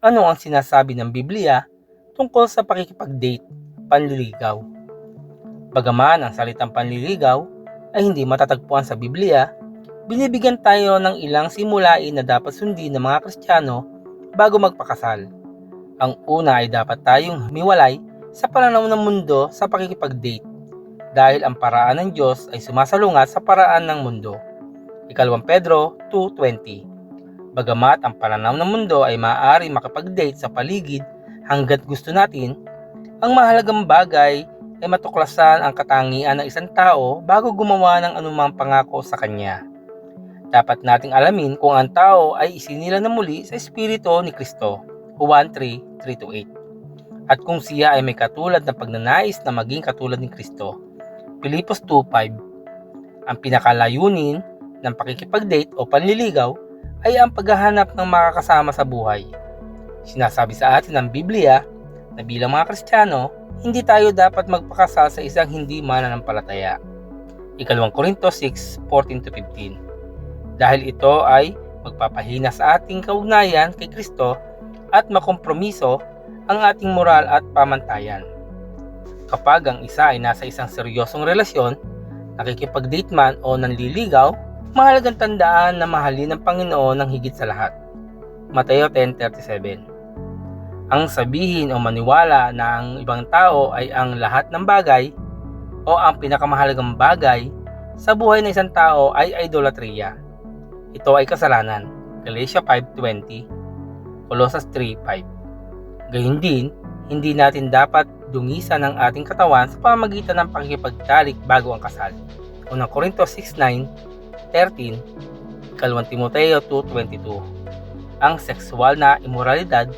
ano ang sinasabi ng Biblia tungkol sa pakikipag-date, panliligaw. Bagaman ang salitang panliligaw ay hindi matatagpuan sa Biblia, binibigyan tayo ng ilang simulain na dapat sundin ng mga Kristiyano bago magpakasal. Ang una ay dapat tayong humiwalay sa pananaw ng mundo sa pakikipag-date dahil ang paraan ng Diyos ay sumasalungat sa paraan ng mundo. Ikalawang Pedro 2.20 Bagamat ang pananaw ng mundo ay maaari makapag-date sa paligid hanggat gusto natin, ang mahalagang bagay ay matuklasan ang katangian ng isang tao bago gumawa ng anumang pangako sa kanya. Dapat nating alamin kung ang tao ay isinila na muli sa Espiritu ni Kristo, Juan 3, 3-8. At kung siya ay may katulad na pagnanais na maging katulad ni Kristo, Pilipos 2.5. Ang pinakalayunin ng pakikipag-date o panliligaw ay ang paghahanap ng makakasama sa buhay. Sinasabi sa atin ng Biblia na bilang mga Kristiyano, hindi tayo dapat magpakasal sa isang hindi mananampalataya. Ikalawang Korinto 6:14-15. Dahil ito ay magpapahina sa ating kaugnayan kay Kristo at makompromiso ang ating moral at pamantayan. Kapag ang isa ay nasa isang seryosong relasyon, nakikipag-date man o nanliligaw, mahalagang tandaan na mahalin ng Panginoon ng higit sa lahat. Mateo 10.37 Ang sabihin o maniwala na ang ibang tao ay ang lahat ng bagay o ang pinakamahalagang bagay sa buhay ng isang tao ay idolatria. Ito ay kasalanan. Galatia 5.20 Colossus 3.5 Gayun din, hindi natin dapat dungisan ang ating katawan sa pamagitan ng pakikipagtalik bago ang kasal. Unang Korinto 6.9 13, Ikalawang Timoteo 2.22. Ang sexual na imoralidad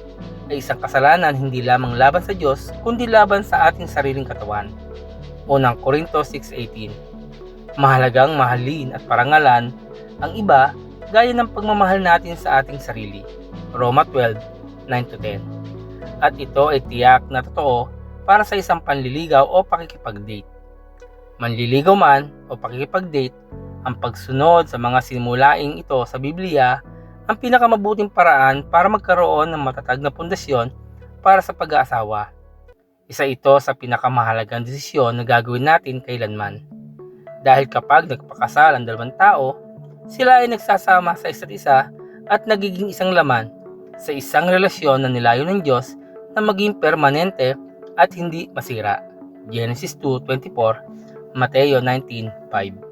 ay isang kasalanan hindi lamang laban sa Diyos, kundi laban sa ating sariling katawan. Unang Korinto 6.18 Mahalagang mahalin at parangalan ang iba gaya ng pagmamahal natin sa ating sarili. Roma 12.9-10 At ito ay tiyak na totoo para sa isang panliligaw o pakikipag-date. Manliligaw man o pakikipag-date ang pagsunod sa mga simulaing ito sa Biblia ang pinakamabuting paraan para magkaroon ng matatag na pundasyon para sa pag-aasawa. Isa ito sa pinakamahalagang desisyon na gagawin natin kailanman. Dahil kapag nagpakasal ang dalawang tao, sila ay nagsasama sa isa't isa at nagiging isang laman sa isang relasyon na nilayo ng Diyos na maging permanente at hindi masira. Genesis 2.24, Mateo 19.5